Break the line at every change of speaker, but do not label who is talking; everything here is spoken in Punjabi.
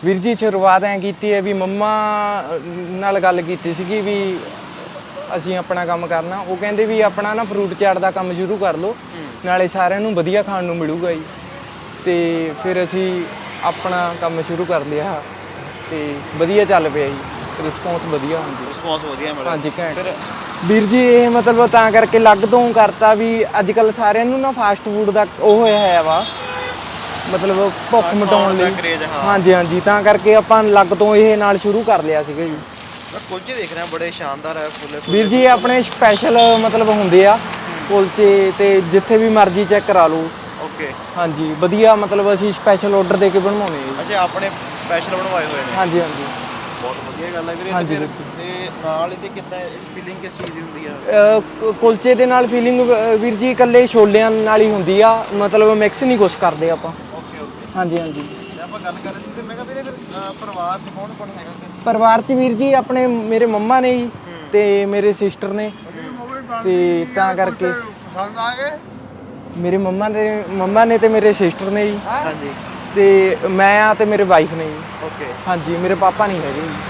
ਵੀਰ ਜੀ ਸ਼ੁਰੂਆਤ ਐ ਕੀਤੀ ਹੈ ਵੀ ਮੰਮਾ ਨਾਲ ਗੱਲ ਕੀਤੀ ਸੀਗੀ ਵੀ ਅਸੀਂ ਆਪਣਾ ਕੰਮ ਕਰਨਾ। ਉਹ ਕਹਿੰਦੇ ਵੀ ਆਪਣਾ ਨਾ ਫਰੂਟ ਚਾਟ ਦਾ ਕੰਮ ਸ਼ੁਰੂ ਕਰ ਲਓ ਨਾਲੇ ਸਾਰਿਆਂ ਨੂੰ ਵਧੀਆ ਖਾਣ ਨੂੰ ਮਿਲੂਗਾ ਜੀ। ਤੇ ਫਿਰ ਅਸੀਂ ਆਪਣਾ ਕੰਮ ਸ਼ੁਰੂ ਕਰ ਲਿਆ ਤੇ ਵਧੀਆ ਚੱਲ ਪਿਆ ਜੀ। ਰਿਸਪੌਂਸ ਵਧੀਆ ਹਾਂਜੀ।
ਰਿਸਪੌਂਸ ਵਧੀਆ ਮਿਲਿਆ।
ਹਾਂਜੀ ਘੈਂਟ। ਵੀਰ ਜੀ ਇਹ ਮਤਲਬ ਤਾਂ ਕਰਕੇ ਲੱਗ ਤੋਂ ਕਰਤਾ ਵੀ ਅੱਜ ਕੱਲ ਸਾਰਿਆਂ ਨੂੰ ਨਾ ਫਾਸਟ ਫੂਡ ਦਾ ਉਹ ਹੋਇਆ ਹੈ ਵਾ। ਮਤਲਬ ਭੁੱਖ ਮਿਟਾਉਣ
ਦਾ
ਲਈ।
craze, ਹਾਂ।
ਹਾਂਜੀ ਹਾਂਜੀ। ਤਾਂ ਕਰਕੇ ਆਪਾਂ ਲੱਗ ਤੋਂ ਇਹ ਨਾਲ ਸ਼ੁਰੂ ਕਰ ਲਿਆ ਸੀਗਾ ਜੀ।
ਮੈਂ ਕੁਲਚੇ ਦੇਖ ਰਿਹਾ ਬੜੇ ਸ਼ਾਨਦਾਰ ਹੈ ਫੁੱਲੇ
ਵੀਰ ਜੀ ਇਹ ਆਪਣੇ ਸਪੈਸ਼ਲ ਮਤਲਬ ਹੁੰਦੇ ਆ ਕੁਲਚੇ ਤੇ ਜਿੱਥੇ ਵੀ ਮਰਜ਼ੀ ਚੈੱਕ ਕਰਾ ਲਓ।
ਓਕੇ।
ਹਾਂਜੀ ਵਧੀਆ ਮਤਲਬ ਅਸੀਂ ਸਪੈਸ਼ਲ ਆਰਡਰ ਦੇ ਕੇ ਬਣਵਾਉਣੇ ਆ ਜੀ।
ਅੱਛਾ ਆਪਣੇ ਸਪੈਸ਼ਲ ਬਣਵਾਏ ਹੋਏ ਨੇ।
ਹਾਂਜੀ ਹਾਂਜੀ।
ਬਹੁਤ ਵਧੀਆ ਗੱਲ ਹੈ ਵੀਰੇ।
ਹਾਂਜੀ,
ਤੇ ਫਿਰ ਤੇ ਨਾਲ ਇਹਦੇ ਕਿੱਦਾਂ ਫੀਲਿੰਗ ਕਿਸ ਚੀਜ਼ ਦੀ ਹੁੰਦੀ ਆ?
ਅਹ ਕ- ਕੁਲਚੇ ਦੇ ਨਾਲ ਫੀਲਿੰਗ ਵੀਰ ਜੀ ਇਕੱਲੇ ਛੋਲਿਆਂ ਨਾਲ ਹੀ ਹੁੰਦੀ ਆ। ਮਤਲਬ ਮਿਕਸ ਨਹੀਂ ਕੁਛ ਕਰਦੇ ਆਪਾਂ।
ਓਕੇ ਓਕੇ
ਹਾਂਜੀ ਹਾਂਜੀ।
ਤੇ ਆਪਾਂ ਗੱਲ ਕਰ ਰਹੇ ਸੀ ਤੇ ਮੈਂ ਕਿਹਾ ਵੀਰੇ ਫਿਰ ਅਹ, ਪਰਿਵਾਰ ਚ ਕੌਣ ਕੌਣ ਹੈਗਾ ਫਿਰ?
ਪਰਿਵਾਰ ਚ ਵੀਰ ਜੀ ਆਪਣੇ ਮੇਰੇ ਮੰਮਾ ਨੇ ਜੀ ਤੇ ਮੇਰੇ ਸਿਸਟਰ ਨੇ। ਤੇ ਤਾਂ ਕਰਕੇ।
ਪਸੰਦ ਆ ਗਏ?
ਮੇਰੇ ਮੰਮਾ ਨੇ ਮੰਮਾ ਨੇ ਤੇ ਮੇਰੇ ਸਿਸਟਰ ਨੇ ਜੀ।
ਹਾਂਜੀ।
ਤੇ ਮੈਂ ਆ ਤੇ ਮੇਰੇ ਵਾਈਫ ਨੇ ਜੀ।
ਓਕੇ।
ਹਾਂਜੀ ਮੇਰੇ ਪਾਪਾ ਨਹੀਂ ਹੈਗੇ ਜੀ।